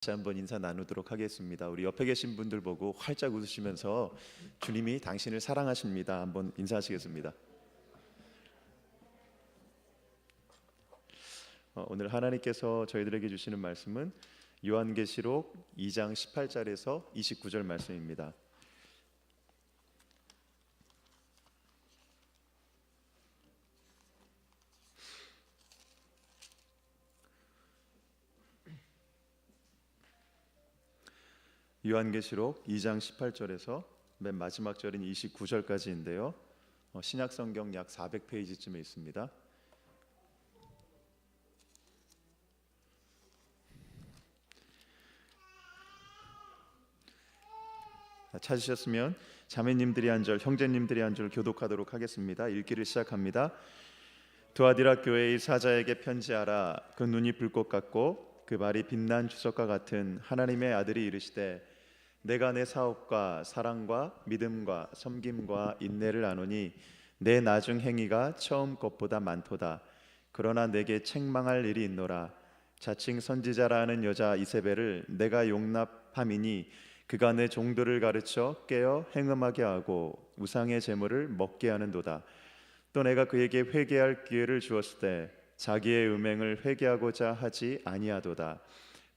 다시 한번 인사 나누도록 하겠습니다. 우리 옆에 계신 분들 보고 활짝 웃으시면서 주님이 당신을 사랑하십니다. 한번 인사하시겠습니다. 어, 오늘 하나님께서 저희들에게 주시는 말씀은 요한계시록 2장 18절에서 29절 말씀입니다. 요한계시록 2장 18절에서 맨 마지막 절인 29절까지인데요. 어, 신약 성경 약 400페이지쯤에 있습니다. 찾으셨으면 자매님들이 한 절, 형제님들이 한 절 교독하도록 하겠습니다. 읽기를 시작합니다. 두아디라 교회의 사자에게 편지하라. 그 눈이 불꽃 같고 그 발이 빛난 주석과 같은 하나님의 아들이 이르시되 내가 내 사업과 사랑과 믿음과 섬김과 인내를 아노니 내 나중 행위가 처음 것보다 많도다. 그러나 내게 책망할 일이 있노라. 자칭 선지자라 하는 여자 이세벨을 내가 용납함이니 그가 내 종들을 가르쳐 깨어 행음하게 하고 우상의 제물을 먹게 하는도다. 또 내가 그에게 회개할 기회를 주었을 때 자기의 음행을 회개하고자 하지 아니하도다.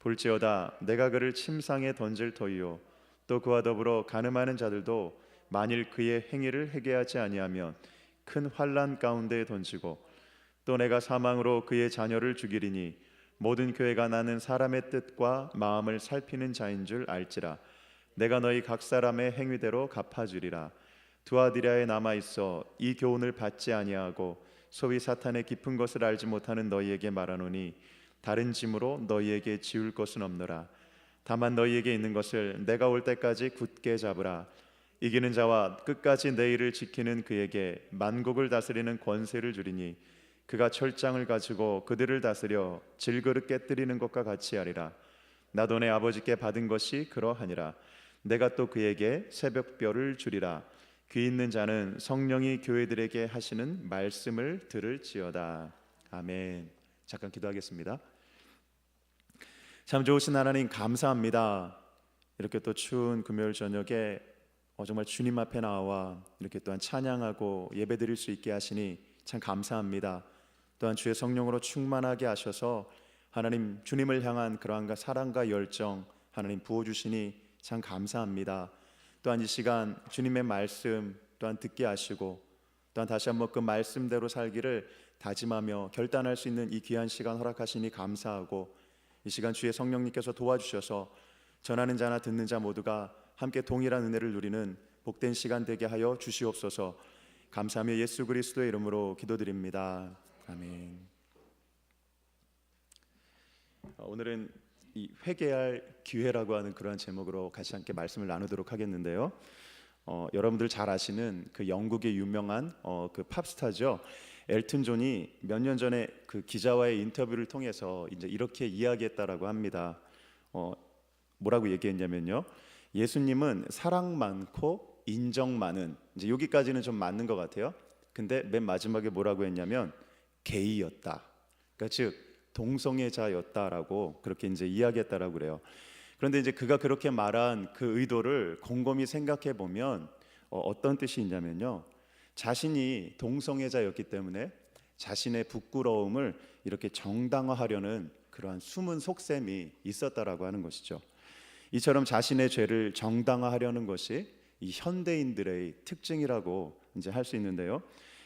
볼지어다 내가 그를 침상에 던질 터이요 또 그와 더불어 가늠하는 자들도 만일 그의 행위를 회개하지 아니하면 큰 환란 가운데에 던지고 또 내가 사망으로 그의 자녀를 죽이리니 모든 교회가 나는 사람의 뜻과 마음을 살피는 자인 줄 알지라. 내가 너희 각 사람의 행위대로 갚아주리라. 두아디라에 남아 있어 이 교훈을 받지 아니하고 소위 사탄의 깊은 것을 알지 못하는 너희에게 말하노니 다른 짐으로 너희에게 지울 것은 없노라 다만 너희에게 있는 것을 내가 올 때까지 굳게 잡으라. 이기는 자와 끝까지 내 일을 지키는 그에게 만국을 다스리는 권세를 주리니 그가 철장을 가지고 그들을 다스려 질그릇 깨뜨리는 것과 같이 하리라. 나도 내 아버지께 받은 것이 그러하니라. 내가 또 그에게 새벽별을 주리라. 귀 있는 자는 성령이 교회들에게 하시는 말씀을 들을지어다. 아멘. 잠깐 기도하겠습니다 참 좋으신 하나님 감사합니다 이렇게 또 추운 금요일 저녁에 어, 정말 주님 앞에 나와 이렇게 또한 찬양하고 예배드릴 수 있게 하시니 참 감사합니다 또한 주의 성령으로 충만하게 하셔서 하나님 주님을 향한 그러한 사랑과 열정 하나님 부어 주시니 참 감사합니다. 또한 이 시간 주님의 말씀 또한 듣게 하시고 또한 다시 한번 그 말씀대로 살기를 다짐하며 결단할 수 있는 이 귀한 시간 허락하시니 감사하고 이 시간 주의 성령님께서 도와주셔서 전하는 자나 듣는 자 모두가 함께 동일한 은혜를 누리는 복된 시간 되게 하여 주시옵소서. 감사하며 예수 그리스도의 이름으로 기도드립니다. 아멘. 어, 오늘은 이 회개할 기회라고 하는 그러한 제목으로 같이 함께 말씀을 나누도록 하겠는데요. 어, 여러분들 잘 아시는 그 영국의 유명한 어, 그 팝스타죠. 엘튼 존이 몇 년 전에 그 기자와의 인터뷰를 통해서 이제 이렇게 이야기했다라고 합니다. 어, 뭐라고 얘기했냐면요. 예수님은 사랑 많고 인정 많은 이제 여기까지는 좀 맞는 것 같아요. 근데 맨 마지막에 뭐라고 했냐면 게이였다. 그러니까 즉 동성애자였다라고 그렇게 이제 이야기했다라고 그래요. 그런데 이제 그가 그렇게 말한 그 의도를 곰곰이 생각해 보면 어, 어떤 뜻이 있냐면요. 자신이 동성애자였기 때문에 자신의 부끄러움을 이렇게 정당화하려는 그러한 숨은 속셈이 있었다라고 하는 것이죠. 이처럼 자신의 죄를 정당화하려는 것이 이 현대인들의 특징이라고 이제 할 수 있는데요.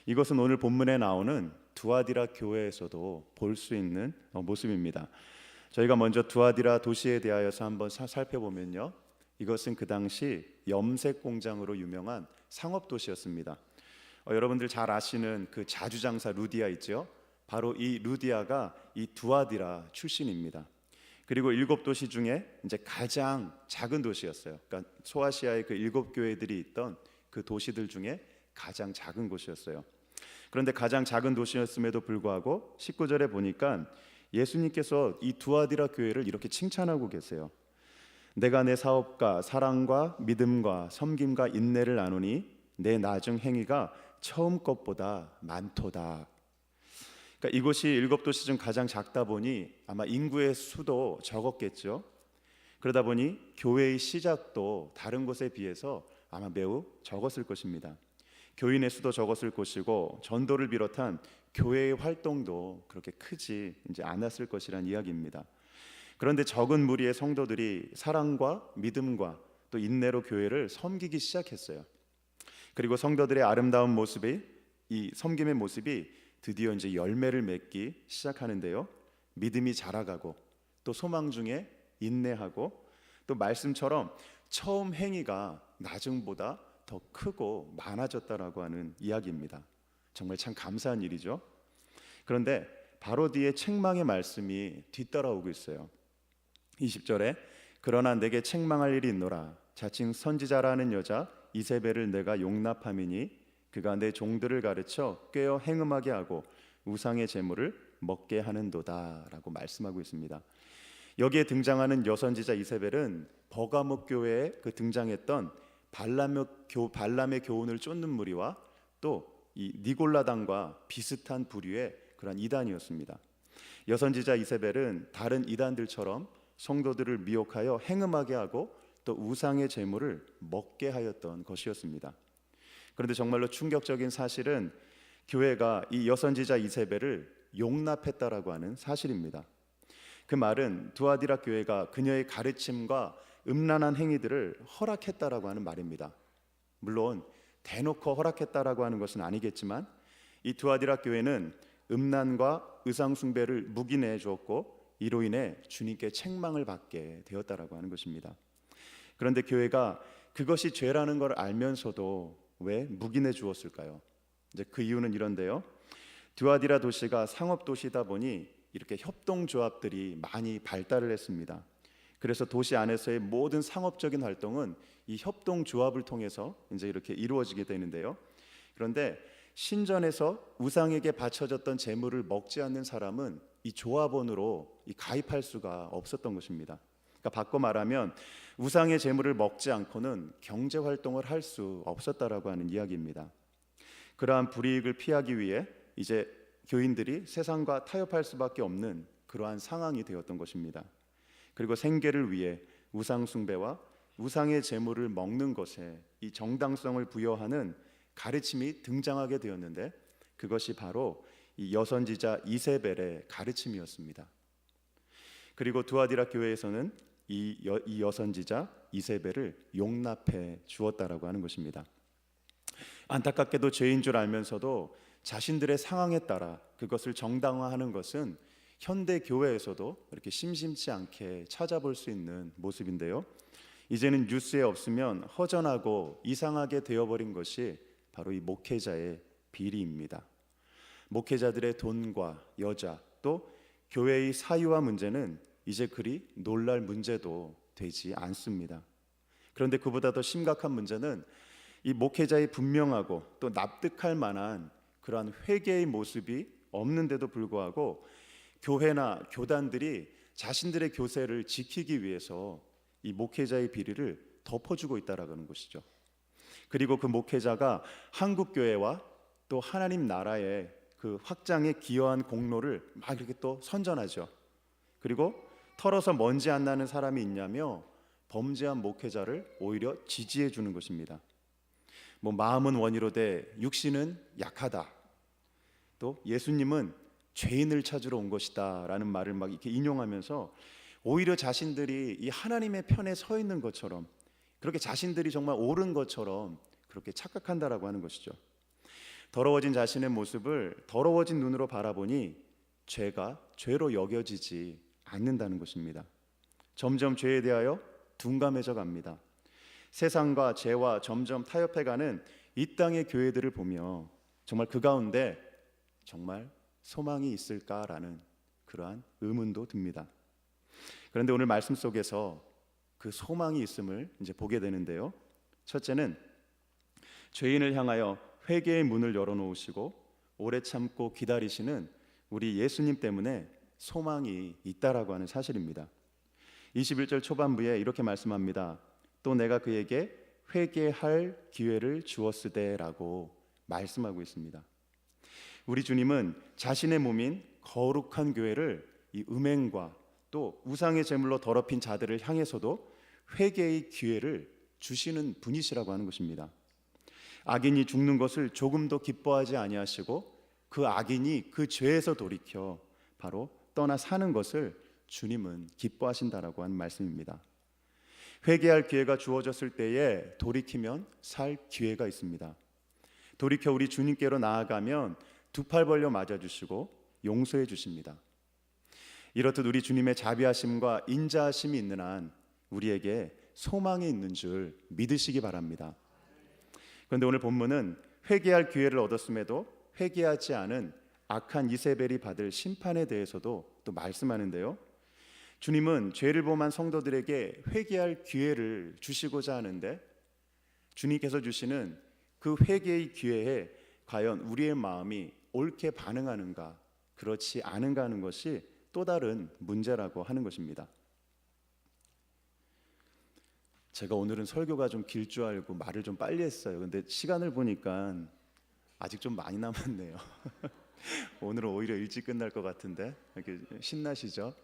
이것은 오늘 본문에 나오는 두아디라 교회에서도 볼 수 있는 어, 모습입니다. 저희가 먼저 두아디라 도시에 대하여서 한번 사, 살펴보면요. 이것은 그 당시 염색 공장으로 유명한 상업 도시였습니다. 어, 여러분들 잘 아시는 그 자주장사 루디아 있죠? 바로 이 루디아가 이 두아디라 출신입니다. 그리고 일곱 도시 중에 이제 가장 작은 도시였어요. 그러니까 소아시아의 그 일곱 교회들이 있던 그 도시들 중에 가장 작은 곳이었어요. 그런데 가장 작은 도시였음에도 불구하고 19절에 보니까 예수님께서 이 두아디라 교회를 이렇게 칭찬하고 계세요. 내가 내 사업과 사랑과 믿음과 섬김과 인내를 나누니 내 나중 행위가 처음 것보다 많도다. 그러니까 이곳이 일곱 도시 중 가장 작다 보니 아마 인구의 수도 적었겠죠. 그러다 보니 교회의 시작도 다른 곳에 비해서 아마 매우 적었을 것입니다. 교인의 수도 적었을 것이고 전도를 비롯한 교회의 활동도 그렇게 크지 이제 않았을 것이란 이야기입니다. 그런데 적은 무리의 성도들이 사랑과 믿음과 또 인내로 교회를 섬기기 시작했어요. 그리고 성도들의 아름다운 모습이 이 섬김의 모습이 드디어 이제 열매를 맺기 시작하는데요. 믿음이 자라가고 또 소망 중에 인내하고 또 말씀처럼 처음 행위가 나중보다 더 크고 많아졌다라고 하는 이야기입니다. 정말 참 감사한 일이죠. 그런데 바로 뒤에 책망의 말씀이 뒤따라오고 있어요. 20절에 그러나 내게 책망할 일이 있노라 자칭 선지자라는 여자 이세벨을 내가 용납함이니 그가 내 종들을 가르쳐 꿰어 행음하게 하고 우상의 제물을 먹게 하는도다라고 말씀하고 있습니다. 여기에 등장하는 여선지자 이세벨은 버가목 교회에 그 등장했던 발람의, 교, 발람의 교훈을 쫓는 무리와 또 이 니골라당과 비슷한 부류의 그런 이단이었습니다. 여선지자 이세벨은 다른 이단들처럼 성도들을 미혹하여 행음하게 하고 또 우상의 제물을 먹게 하였던 것이었습니다. 그런데 정말로 충격적인 사실은 교회가 이 여선지자 이세벨을 용납했다라고 하는 사실입니다. 그 말은 두아디라 교회가 그녀의 가르침과 음란한 행위들을 허락했다라고 하는 말입니다. 물론 대놓고 허락했다라고 하는 것은 아니겠지만 이 두아디라 교회는 음란과 의상 숭배를 묵인해 주었고 이로 인해 주님께 책망을 받게 되었다라고 하는 것입니다. 그런데 교회가 그것이 죄라는 걸 알면서도 왜 묵인해 주었을까요? 이제 그 이유는 이런데요. 두아디라 도시가 상업 도시다 보니 이렇게 협동조합들이 많이 발달을 했습니다. 그래서 도시 안에서의 모든 상업적인 활동은 이 협동조합을 통해서 이제 이렇게 이루어지게 되는데요. 그런데 신전에서 우상에게 바쳐졌던 재물을 먹지 않는 사람은 이 조합원으로 이 가입할 수가 없었던 것입니다. 그러니까 바꿔 말하면 우상의 재물을 먹지 않고는 경제 활동을 할 수 없었다라고 하는 이야기입니다. 그러한 불이익을 피하기 위해 이제 교인들이 세상과 타협할 수밖에 없는 그러한 상황이 되었던 것입니다. 그리고 생계를 위해 우상 숭배와 우상의 재물을 먹는 것에 이 정당성을 부여하는 가르침이 등장하게 되었는데 그것이 바로 이 여선지자 이세벨의 가르침이었습니다. 그리고 두아디라 교회에서는 이, 여, 이 여선지자 이세벨을 용납해 주었다라고 하는 것입니다. 안타깝게도 죄인 줄 알면서도 자신들의 상황에 따라 그것을 정당화하는 것은 현대 교회에서도 이렇게 심심치 않게 찾아볼 수 있는 모습인데요. 이제는 뉴스에 없으면 허전하고 이상하게 되어버린 것이 바로 이 목회자의 비리입니다. 목회자들의 돈과 여자 또 교회의 사유와 문제는 이제 그리 놀랄 문제도 되지 않습니다. 그런데 그보다 더 심각한 문제는 이 목회자의 분명하고 또 납득할 만한 그러한 회개의 모습이 없는데도 불구하고 교회나 교단들이 자신들의 교세를 지키기 위해서 이 목회자의 비리를 덮어주고 있다라는 것이죠. 그리고 그 목회자가 한국 교회와 또 하나님 나라의 그 확장에 기여한 공로를 막 이렇게 또 선전하죠. 그리고 털어서 먼지 안 나는 사람이 있냐며 범죄한 목회자를 오히려 지지해 주는 것입니다. 뭐 마음은 원이로되 육신은 약하다. 또 예수님은 죄인을 찾으러 온 것이다라는 말을 막 이렇게 인용하면서 오히려 자신들이 이 하나님의 편에 서 있는 것처럼 그렇게 자신들이 정말 옳은 것처럼 그렇게 착각한다라고 하는 것이죠. 더러워진 자신의 모습을 더러워진 눈으로 바라보니 죄가 죄로 여겨지지 않는다는 것입니다. 점점 죄에 대하여 둔감해져 갑니다. 세상과 죄와 점점 타협해 가는 이 땅의 교회들을 보며 정말 그 가운데 정말 소망이 있을까라는 그러한 의문도 듭니다. 그런데 오늘 말씀 속에서 그 소망이 있음을 이제 보게 되는데요. 첫째는 죄인을 향하여 회개의 문을 열어 놓으시고 오래 참고 기다리시는 우리 예수님 때문에 소망이 있다라고 하는 사실입니다. 21절 초반부에 이렇게 말씀합니다. 또 내가 그에게 회개할 기회를 주었으되라고 말씀하고 있습니다. 우리 주님은 자신의 몸인 거룩한 교회를 이 음행과 또또 우상의 제물로 더럽힌 자들을 향해서도 회개의 기회를 주시는 분이시라고 하는 것입니다. 악인이 죽는 것을 조금도 기뻐하지 아니하시고 그 악인이 그 죄에서 돌이켜 바로 떠나 사는 것을 주님은 기뻐하신다라고 하는 말씀입니다. 회개할 기회가 주어졌을 때에 돌이키면 살 기회가 있습니다. 돌이켜 우리 주님께로 나아가면 두 팔 벌려 맞아 주시고 용서해 주십니다. 이렇듯 우리 주님의 자비하심과 인자하심이 있는 한 우리에게 소망이 있는 줄 믿으시기 바랍니다. 그런데 오늘 본문은 회개할 기회를 얻었음에도 회개하지 않은 악한 이세벨이 받을 심판에 대해서도 또 말씀하는데요. 주님은 죄를 범한 성도들에게 회개할 기회를 주시고자 하는데 주님께서 주시는 그 회개의 기회에 과연 우리의 마음이 옳게 반응하는가 그렇지 않은가 하는 것이 또 다른 문제라고 하는 것입니다. 제가 오늘은 설교가 좀 길 줄 알고 말을 좀 빨리 했어요. 근데 시간을 보니까 아직 좀 많이 남았네요. 오늘은 오히려 일찍 끝날 것 같은데 이렇게 신나시죠?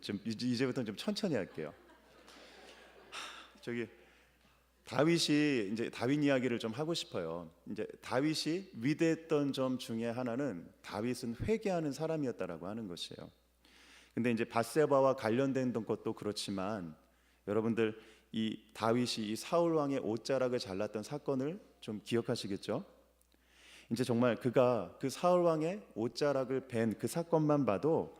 좀 이제- 이제부터는 좀 천천히 할게요. 하, 저기 다윗이 이제 다윗 이야기를 좀 하고 싶어요. 이제 다윗이 위대했던 점 중에 하나는 다윗은 회개하는 사람이었다라고 하는 것이에요. 근데 이제 바세바와 관련된 것도 그렇지만 여러분들 이 다윗이 이 사울 왕의 옷자락을 잘랐던 사건을 좀 기억하시겠죠? 이제 정말 그가 그 사울 왕의 옷자락을 벤 그 사건만 봐도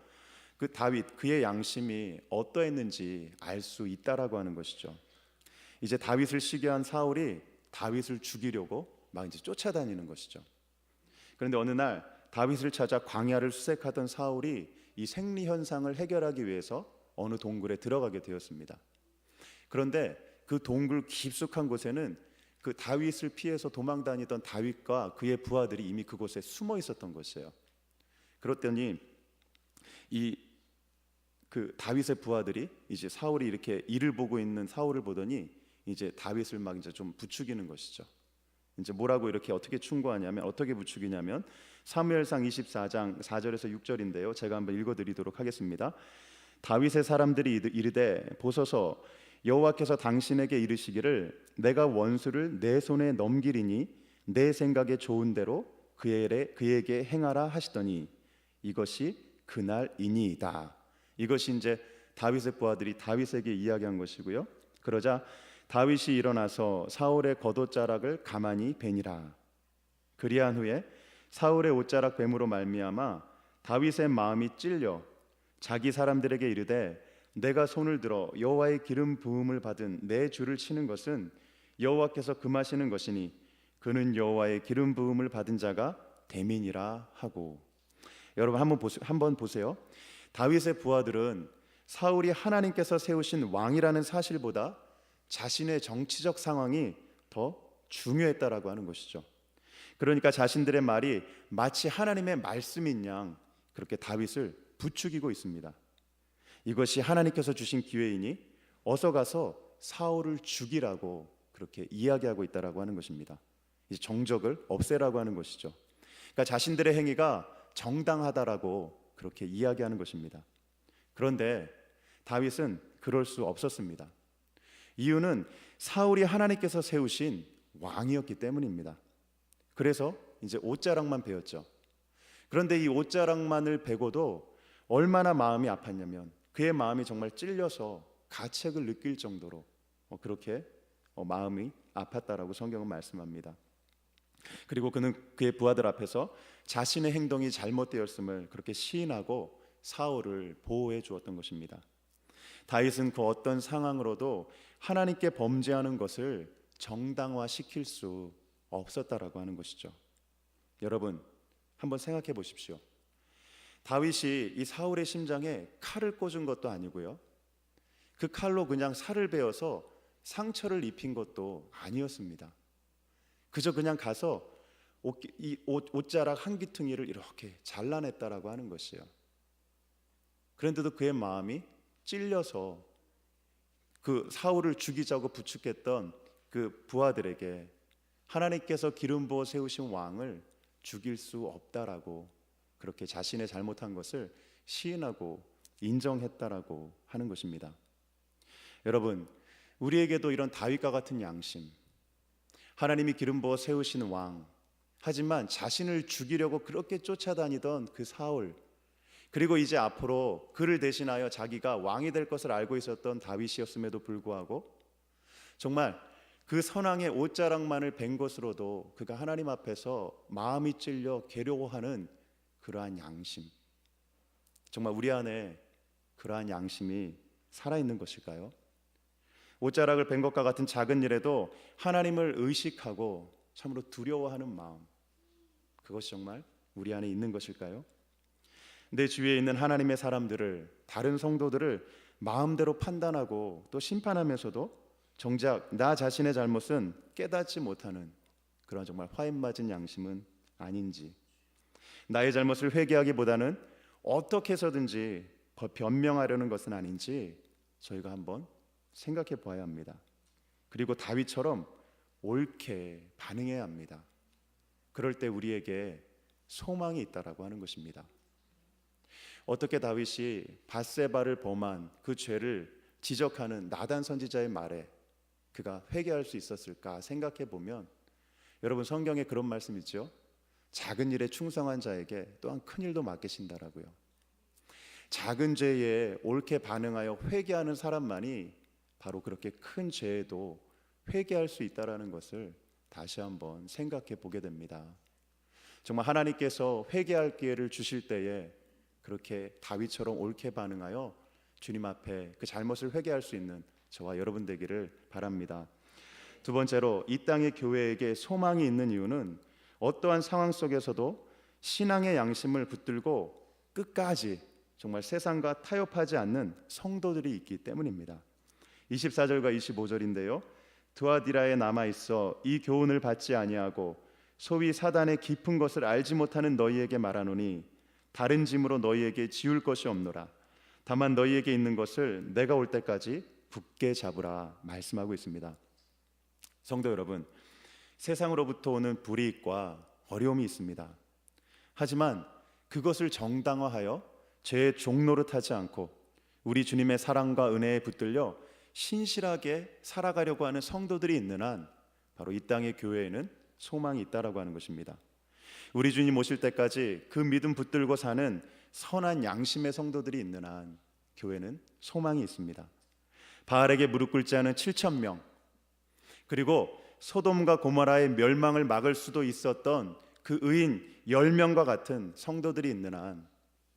그 다윗 그의 양심이 어떠했는지 알 수 있다라고 하는 것이죠. 이제 다윗을 시기한 사울이 다윗을 죽이려고 막 이제 쫓아다니는 것이죠. 그런데 어느 날 다윗을 찾아 광야를 수색하던 사울이 이 생리 현상을 해결하기 위해서 어느 동굴에 들어가게 되었습니다. 그런데 그 동굴 깊숙한 곳에는 그 다윗을 피해서 도망 다니던 다윗과 그의 부하들이 이미 그곳에 숨어 있었던 것이에요. 그렇더니 이 그 다윗의 부하들이 이제 사울이 이렇게 이를 보고 있는 사울을 보더니 이제 다윗을 막 이제 좀 부추기는 것이죠. 이제 뭐라고 이렇게 어떻게 충고하냐면 어떻게 부추기냐면 사무엘상 24장 4절에서 6절인데요. 제가 한번 읽어 드리도록 하겠습니다. 다윗의 사람들이 이르- 이르되 보소서 여호와께서 당신에게 이르시기를 내가 원수를 내 손에 넘기리니 내 생각에 좋은 대로 그에게, 행하라 하시더니 이것이 그날이니이다. 이것이 이제 다윗의 부하들이 다윗에게 이야기한 것이고요. 그러자 다윗이 일어나서 사울의 겉옷자락을 가만히 베니라. 그리한 후에 사울의 옷자락 뱀으로 말미암아 다윗의 마음이 찔려 자기 사람들에게 이르되 내가 손을 들어 여호와의 기름 부음을 받은 내 주를 치는 것은 여호와께서 금하시는 것이니 그는 여호와의 기름 부음을 받은 자가 대민이라 하고 여러분 한번 보세, 한번 보세요. 다윗의 부하들은 사울이 하나님께서 세우신 왕이라는 사실보다 자신의 정치적 상황이 더 중요했다라고 하는 것이죠. 그러니까 자신들의 말이 마치 하나님의 말씀인 양 그렇게 다윗을 부추기고 있습니다. 이것이 하나님께서 주신 기회이니 어서 가서 사울을 죽이라고 그렇게 이야기하고 있다라고 하는 것입니다. 이제 정적을 없애라고 하는 것이죠. 그러니까 자신들의 행위가 정당하다라고 그렇게 이야기하는 것입니다. 그런데 다윗은 그럴 수 없었습니다. 이유는 사울이 하나님께서 세우신 왕이었기 때문입니다. 그래서 이제 옷자락만 베었죠. 그런데 이 옷자락만을 베고도 얼마나 마음이 아팠냐면 그의 마음이 정말 찔려서 가책을 느낄 정도로 어, 그렇게 어, 마음이 아팠다라고 성경은 말씀합니다. 그리고 그는 그의 부하들 앞에서 자신의 행동이 잘못되었음을 그렇게 시인하고 사울을 보호해 주었던 것입니다. 다윗은 그 어떤 상황으로도 하나님께 범죄하는 것을 정당화시킬 수 없었다라고 하는 것이죠. 여러분 한번 생각해 보십시오. 다윗이 이 사울의 심장에 칼을 꽂은 것도 아니고요. 그 칼로 그냥 살을 베어서 상처를 입힌 것도 아니었습니다. 그저 그냥 가서 옷, 이 옷, 옷자락 한 귀퉁이를 이렇게 잘라냈다라고 하는 것이에요. 그런데도 그의 마음이 찔려서 그 사울을 죽이자고 부축했던 그 부하들에게 하나님께서 기름 부어 세우신 왕을 죽일 수 없다라고 그렇게 자신의 잘못한 것을 시인하고 인정했다라고 하는 것입니다. 여러분, 우리에게도 이런 다윗과 같은 양심, 하나님이 기름 부어 세우신 왕, 하지만 자신을 죽이려고 그렇게 쫓아다니던 그 사울, 그리고 이제 앞으로 그를 대신하여 자기가 왕이 될 것을 알고 있었던 다윗이었음에도 불구하고 정말 그 선왕의 옷자락만을 뵌 것으로도 그가 하나님 앞에서 마음이 찔려 괴로워하는 그러한 양심. 정말 우리 안에 그러한 양심이 살아 있는 것일까요? 옷자락을 뵌 것과 같은 작은 일에도 하나님을 의식하고 참으로 두려워하는 마음. 그것이 정말 우리 안에 있는 것일까요? 내 주위에 있는 하나님의 사람들을 다른 성도들을 마음대로 판단하고 또 심판하면서도 정작 나 자신의 잘못은 깨닫지 못하는 그런 정말 화인 맞은 양심은 아닌지 나의 잘못을 회개하기보다는 어떻게 해서든지 변명하려는 것은 아닌지 저희가 한번 생각해 보아야 합니다. 그리고 다윗처럼 옳게 반응해야 합니다. 그럴 때 우리에게 소망이 있다라고 하는 것입니다. 어떻게 다윗이 바세바를 범한 그 죄를 지적하는 나단 선지자의 말에 그가 회개할 수 있었을까 생각해 보면 여러분 성경에 그런 말씀 있죠. 작은 일에 충성한 자에게 또한 큰 일도 맡기신다라고요. 작은 죄에 옳게 반응하여 회개하는 사람만이 바로 그렇게 큰 죄에도 회개할 수 있다라는 것을 다시 한번 생각해 보게 됩니다. 정말 하나님께서 회개할 기회를 주실 때에 그렇게 다윗처럼 옳게 반응하여 주님 앞에 그 잘못을 회개할 수 있는 저와 여러분 되기를 바랍니다. 두 번째로 이 땅의 교회에게 소망이 있는 이유는 어떠한 상황 속에서도 신앙의 양심을 붙들고 끝까지 정말 세상과 타협하지 않는 성도들이 있기 때문입니다. 24절과 25절인데요. 두아디라에 남아 있어 이 교훈을 받지 아니하고 소위 사단의 깊은 것을 알지 못하는 너희에게 말하노니 다른 짐으로 너희에게 지울 것이 없노라. 다만 너희에게 있는 것을 내가 올 때까지 굳게 잡으라 말씀하고 있습니다. 성도 여러분, 세상으로부터 오는 불이익과 어려움이 있습니다. 하지만 그것을 정당화하여 죄의 종노릇하지 않고 우리 주님의 사랑과 은혜에 붙들려 신실하게 살아가려고 하는 성도들이 있는 한 바로 이 땅의 교회에는 소망이 있다라고 하는 것입니다. 우리 주님 오실 때까지 그 믿음 붙들고 사는 선한 양심의 성도들이 있는 한 교회는 소망이 있습니다. 바알에게 무릎 꿇지 않은 7천 명 그리고 소돔과 고모라의 멸망을 막을 수도 있었던 그 의인 10명과 같은 성도들이 있는 한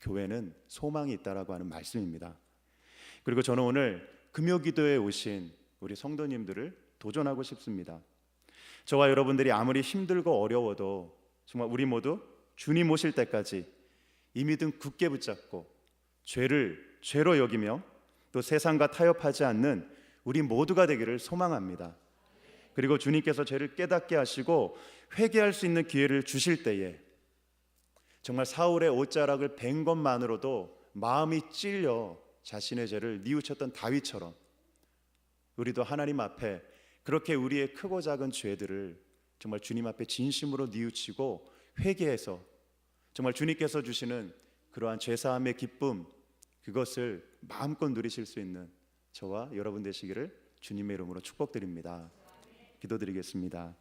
교회는 소망이 있다라고 하는 말씀입니다. 그리고 저는 오늘 금요 기도에 오신 우리 성도님들을 도전하고 싶습니다. 저와 여러분들이 아무리 힘들고 어려워도 정말 우리 모두 주님 오실 때까지 이 믿음 굳게 붙잡고 죄를 죄로 여기며 또 세상과 타협하지 않는 우리 모두가 되기를 소망합니다. 그리고 주님께서 죄를 깨닫게 하시고 회개할 수 있는 기회를 주실 때에 정말 사울의 옷자락을 벤 것만으로도 마음이 찔려 자신의 죄를 뉘우쳤던 다윗처럼 우리도 하나님 앞에 그렇게 우리의 크고 작은 죄들을 정말 주님 앞에 진심으로 뉘우치고 회개해서 정말 주님께서 주시는 그러한 죄사함의 기쁨 그것을 마음껏 누리실 수 있는 저와 여러분 되시기를 주님의 이름으로 축복드립니다. 기도드리겠습니다.